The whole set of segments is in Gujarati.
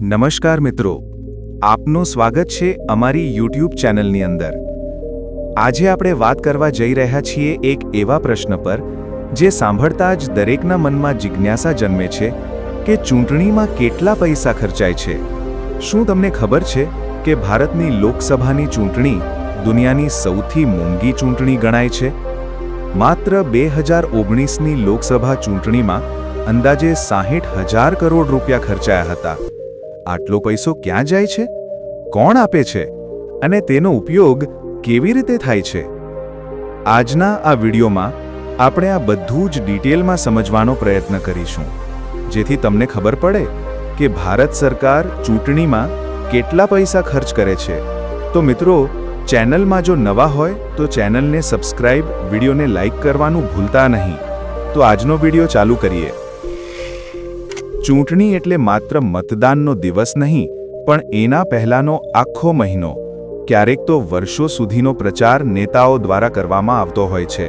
નમસ્કાર મિત્રો. આપનું સ્વાગત છે અમારી યુટ્યુબ ચેનલની અંદર. આજે આપણે વાત કરવા જઈ રહ્યા છીએ એક એવા પ્રશ્ન પર, જે સાંભળતા જ દરેકના મનમાં જિજ્ઞાસા જન્મે છે કે ચૂંટણીમાં કેટલા પૈસા ખર્ચાય છે? શું તમને ખબર છે કે ભારતની લોકસભાની ચૂંટણી દુનિયાની સૌથી મોંઘી ચૂંટણી ગણાય છે? માત્ર બે હજાર ઓગણીસની લોકસભા ચૂંટણીમાં અંદાજે સાહીઠ હજાર કરોડ રૂપિયા ખર્ચાયા હતા. આટલો પૈસો ક્યાં જાય છે? કોણ આપે છે? અને તેનો ઉપયોગ કેવી રીતે થાય છે? આજના આ વિડીયોમાં આપણે આ બધું જ ડિટેલમાં સમજવાનો પ્રયત્ન કરીશું. જેથી તમને ખબર પડે કે ભારત સરકાર ચૂંટણીમાં કેટલા પૈસા ખર્ચ કરે છે. તો મિત્રો, ચેનલમાં જો નવા હોય, તો ચેનલને સબસ્ક્રાઇબ, વિડીયોને લાઇક કરવાનું ભૂલતા નહીં. તો આજનો વીડિયો ચાલુ કરીએ. ચૂંટણી એટલે માત્ર મતદાનનો દિવસ નહીં, પણ એના પહેલાંનો આખો મહિનો. ક્યારેક તો વર્ષો સુધીનો પ્રચાર નેતાઓ દ્વારા કરવામાં આવતો હોય છે,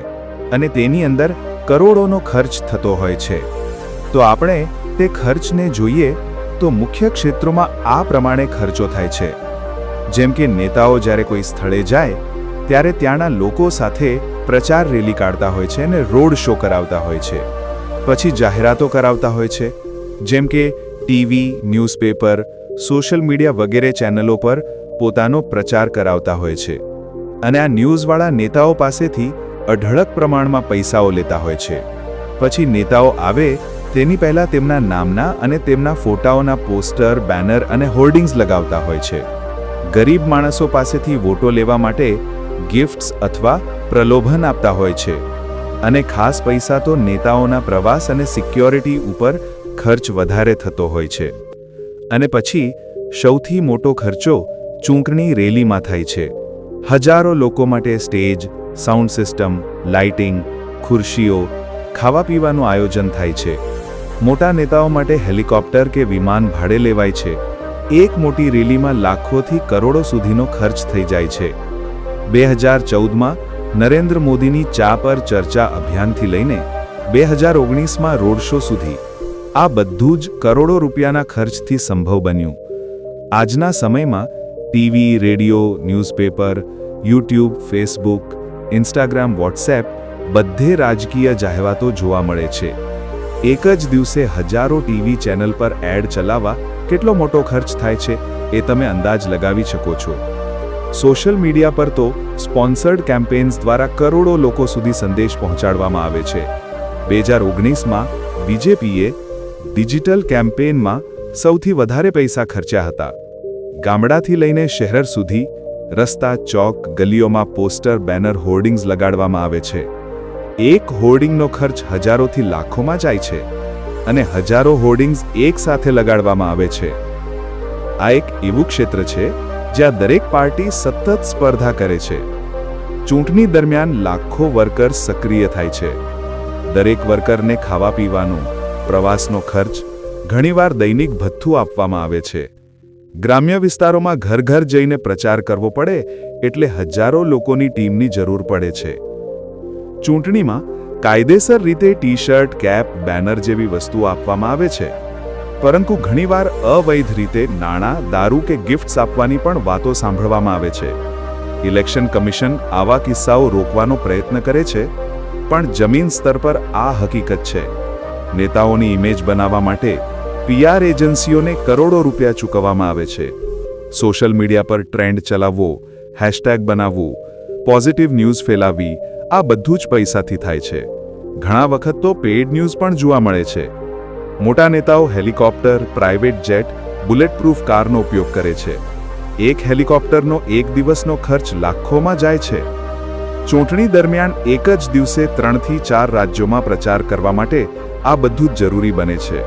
અને તેની અંદર કરોડોનો ખર્ચ થતો હોય છે. તો આપણે તે ખર્ચને જોઈએ તો મુખ્ય ક્ષેત્રોમાં આ પ્રમાણે ખર્ચો થાય છે. જેમ કે નેતાઓ જ્યારે કોઈ સ્થળે જાય, ત્યારે ત્યાંના લોકો સાથે પ્રચાર રેલી કાઢતા હોય છે અને રોડ શો કરાવતા હોય છે. પછી જાહેરાતો કરાવતા હોય છે જેમ કે ટીવી, ન્યૂઝપેપર, સોશિયલ મીડિયા વગેરે ચેનલો પર પોતાનો પ્રચાર કરાવતા હોય છે. અને આ ન્યૂઝવાળા નેતાઓ પાસેથી અઢળક પ્રમાણમાં પૈસાઓ લેતા હોય છે. પછી નેતાઓ આવે, તેની પહેલાં તેમના નામના અને તેમના ફોટાઓના પોસ્ટર, બેનર અને હોર્ડિંગ્સ લગાવતા હોય છે. ગરીબ માણસો પાસેથી વોટો લેવા માટે ગિફ્ટ્સ અથવા પ્રલોભન આપતા હોય છે. અને ખાસ પૈસા તો નેતાઓના પ્રવાસ અને સિક્યોરિટી ઉપર ખર્ચ વધારે થતો હોય છે. અને પછી, સૌથી મોટો ખર્ચો ચૂંટણી રેલીમાં થાય છે. હજારો લોકો માટે સ્ટેજ, સાઉન્ડ સિસ્ટમ, લાઇટિંગ, ખુરશીઓ ખાવા પીવાનું આયોજન થાય છે. મોટા નેતાઓ માટે હેલિકોપ્ટર કે વિમાન ભાડે લેવાય છે. એક મોટી રેલીમાં લાખોથી કરોડો સુધીનો ખર્ચ થઈ જાય છે. બે હજાર ચૌદમાં નરેન્દ્ર મોદીની ચા પર ચર્ચા અભિયાનથી લઈને બે હજાર ઓગણીસમાં રોડ શો સુધી આ બધું જ કરોડો રૂપિયાના ખર્ચથી સંભવ બન્યું. આજના સમયમાં TV, radio, newspaper, YouTube, Facebook, Instagram, WhatsApp બધે રાજકીય જાહેરાતો જોવા મળે છે. એક જ દિવસે હજારો ટીવી ચેનલ પર એડ ચલાવવા કેટલો મોટો ખર્ચ થાય છે એ તમે અંદાજ લગાવી શકો છો. સોશિયલ મીડિયા પર તો સ્પોન્સર્ડ કેમ્પેન્સ દ્વારા કરોડો લોકો સુધી સંદેશ પહોંચાડવામાં આવે છે. બે હજાર ઓગણીસમાં બીજેપીએ ડિજિટલ કેમ્પેનમાં સૌથી વધારે પૈસા ખર્ચ્યા હતા. ગામડાથી લઈને શહેર સુધી રસ્તા, ચોક, ગલીઓમાં પોસ્ટર, બેનર, હોર્ડિંગ્સ લગાડવામાં આવે છે. એક હોર્ડિંગનો ખર્ચ હજારોથી લાખોમાં જાય છે અને હજારો હોર્ડિંગ્સ એક સાથે લગાડવામાં આવે છે. આ એક એવું ક્ષેત્ર છે જ્યાં દરેક પાર્ટી સતત સ્પર્ધા કરે છે. ચૂંટણી દરમિયાન લાખો વર્કર્સ સક્રિય થાય છે. દરેક વર્કરને ખાવા પીવાનું પ્રવાસનો ખર્ચ ઘણીવાર દૈનિક ભથ્થું આપવામાં આવે છે. ગ્રામ્ય વિસ્તારોમાં ઘર ઘર જઈને પ્રચાર કરવો પડે એટલે હજારો લોકોની ટીમની જરૂર પડે છે. ચૂંટણીમાં કાયદેસર રીતે ટી શર્ટ કેપ, બેનર જેવી વસ્તુઓ આપવામાં આવે છે. પરંતુ ઘણીવાર અવૈધ રીતે નાણાં, દારૂ કે ગિફ્ટ્સ આપવાની પણ વાતો સાંભળવામાં આવે છે. ઇલેક્શન કમિશન આવા કિસ્સાઓ રોકવાનો પ્રયત્ન કરે છે, પણ જમીન સ્તર પર આ હકીકત છે. નેતાઓની ઇમેજ બનાવવા માટે પીઆર એજન્સીઓને કરોડો રૂપિયા ચૂકવવામાં આવે છે. સોશિયલ મીડિયા પર ટ્રેન્ડ ચલાવવો, હેશટેગ બનાવવું, પોઝિટિવ ન્યૂઝ ફેલાવવી આ બધું જ પૈસાથી થાય છે. ઘણા વખત તો પેડ ન્યૂઝ પણ જોવા મળે છે. મોટા નેતાઓ helicopter, private jet bullet proof કારનો ઉપયોગ કરે છે. એક હેલિકોપ્ટરનો એક દિવસનો ખર્ચ લાખોમાં જાય છે. ચૂંટણી દરમિયાન એક જ દિવસે ત્રણથી ચાર રાજ્યોમાં પ્રચાર કરવા માટે આ બધું જ જરૂરી બને છે.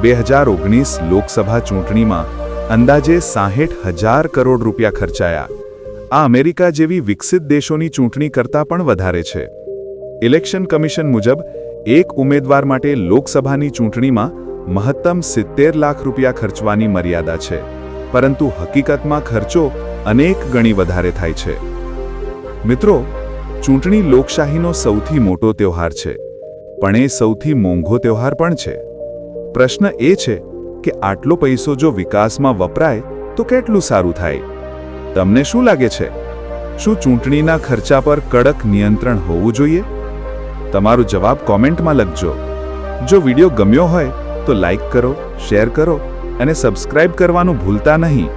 બે હજાર ઓગણીસ લોકસભા ચૂંટણીમાં અંદાજે સાહીઠ હજાર કરોડ રૂપિયા ખર્ચાયા. આ અમેરિકા જેવી વિકસિત દેશોની ચૂંટણી કરતાં પણ વધારે છે. ઇલેક્શન કમિશન મુજબ એક ઉમેદવાર માટે લોકસભાની ચૂંટણીમાં મહત્તમ સિત્તેર લાખ રૂપિયા ખર્ચવાની મર્યાદા છે. પરંતુ હકીકતમાં ખર્ચો અનેક ગણી વધારે થાય છે. મિત્રો, ચૂંટણી લોકશાહીનો સૌથી મોટો તહેવાર છે. પણ એ સૌથી મોંઘો તહેવાર પણ છે. પ્રશ્ન એ છે કે આટલો પૈસો જો વિકાસમાં વપરાય, તો કેટલું સારું થાય? તમને શું લાગે છે? શું ચૂંટણીના ખર્ચા પર કડક નિયંત્રણ હોવું જોઈએ? તમારો જવાબ કોમેન્ટમાં લખજો. જો વીડિયો ગમ્યો હોય, તો લાઈક કરો, શેર કરો અને સબસ્ક્રાઇબ કરવાનું ભૂલતા નહીં.